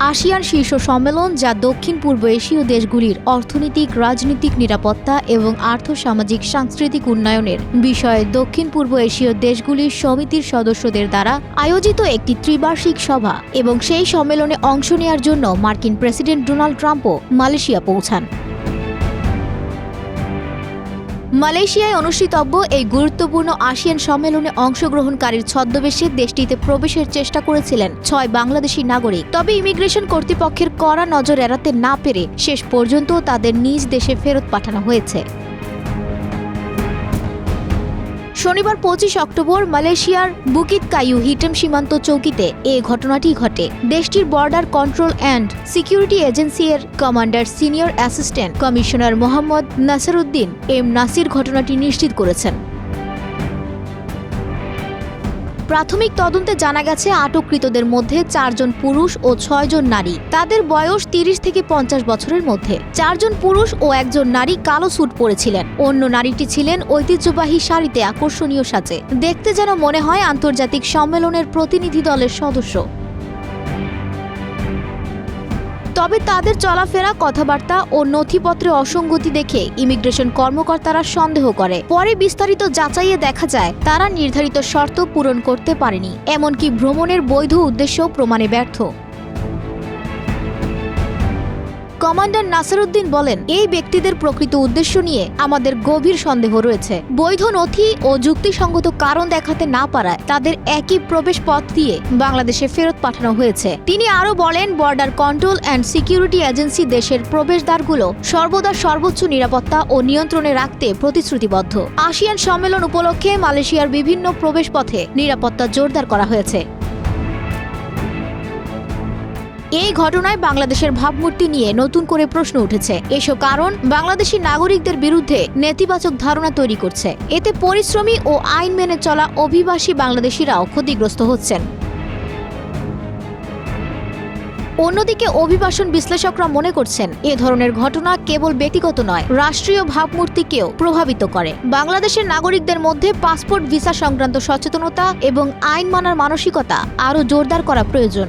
ASEAN শীর্ষ সম্মেলন যা দক্ষিণ পূর্ব এশীয় দেশগুলির অর্থনৈতিক, রাজনৈতিক নিরাপত্তা এবং আর্থ সামাজিক সাংস্কৃতিক উন্নয়নের বিষয়ে দক্ষিণ পূর্ব এশীয় দেশগুলির সমিতির সদস্যদের দ্বারা আয়োজিত একটি ত্রিবার্ষিক সভা এবং সেই সম্মেলনে অংশ নেওয়ার জন্য মার্কিন প্রেসিডেন্ট ডোনাল্ড ট্রাম্পও মালয়েশিয়া পৌঁছান। মালয়েশিয়ায় অনুষ্ঠিতব্য এই গুরুত্বপূর্ণ আসিয়ান সম্মেলনে অংশগ্রহণকারীর ছদ্মবেশে দেশটিতে প্রবেশের চেষ্টা করেছিলেন ছয় বাংলাদেশি নাগরিক। তবে ইমিগ্রেশন কর্তৃপক্ষের কড়া নজর এড়াতে না পেরে শেষ পর্যন্ত তাদের নিজ দেশে ফেরত পাঠানো হয়েছে। শনিবার পঁচিশ অক্টোবর মালয়েশিয়ার বুকিত কায়ু হিটেম সীমান্ত চৌকিতে এ ঘটনাটি ঘটে। দেশটির border control and security agency এর commander senior assistant commissioner Mohammad Nasiruddin M Nasir ঘটনাটি নিশ্চিত করেছেন। প্রাথমিক তদন্তে জানা গেছে, আটককৃতদের মধ্যে চারজন পুরুষ ও ছয়জন নারী। তাদের বয়স তিরিশ থেকে পঞ্চাশ বছরের মধ্যে। চারজন পুরুষ ও একজন নারী কালো স্যুট পরেছিলেন। অন্য নারীটি ছিলেন ঐতিহ্যবাহী শাড়িতে আকর্ষণীয় সাজে। দেখতে যেন মনে হয় আন্তর্জাতিক সম্মেলনের প্রতিনিধি দলের সদস্য। তবে তাদের চলাফেরা, কথাবার্তা ও নথিপত্রে অসঙ্গতি দেখে ইমিগ্রেশন কর্মকর্তারা সন্দেহ করে। পরে বিস্তারিত যাচাইয়ে দেখা যায়, তারা নির্ধারিত শর্ত পূরণ করতে পারেনি। এমনকি ভ্রমণের বৈধ উদ্দেশ্য প্রমাণে ব্যর্থ। কমান্ডার নাসিরউদ্দিন বলেন, এই ব্যক্তিদের প্রকৃত উদ্দেশ্য নিয়ে আমাদের গভীর সন্দেহ রয়েছে। বৈধ নথি ও যুক্তিসঙ্গত কারণ দেখাতে না পারায় তাদের একই প্রবেশ পথ দিয়ে বাংলাদেশে ফেরত পাঠানো হয়েছে। তিনি আরও বলেন, border control and security agency দেশের প্রবেশদ্বারগুলো সর্বদা সর্বোচ্চ নিরাপত্তা ও নিয়ন্ত্রণে রাখতে প্রতিশ্রুতিবদ্ধ। আসিয়ান সম্মেলন উপলক্ষে মালয়েশিয়ার বিভিন্ন প্রবেশপথে নিরাপত্তা জোরদার করা হয়েছে। এই ঘটনায় বাংলাদেশের ভাবমূর্তি নিয়ে নতুন করে প্রশ্ন উঠেছে। এসব কারণ বাংলাদেশি নাগরিকদের বিরুদ্ধে নেতিবাচক ধারণা তৈরি করছে। এতে পরিশ্রমী ও আইন মেনে চলা অভিবাসী বাংলাদেশিরাও ক্ষতিগ্রস্ত হচ্ছেন। অন্যদিকে অভিবাসন বিশ্লেষকরা মনে করছেন, এ ধরনের ঘটনা কেবল ব্যক্তিগত নয়, রাষ্ট্রীয় ভাবমূর্তিকেও প্রভাবিত করে। বাংলাদেশের নাগরিকদের মধ্যে পাসপোর্ট ভিসা সংক্রান্ত সচেতনতা এবং আইন মানার মানসিকতা আরও জোরদার করা প্রয়োজন।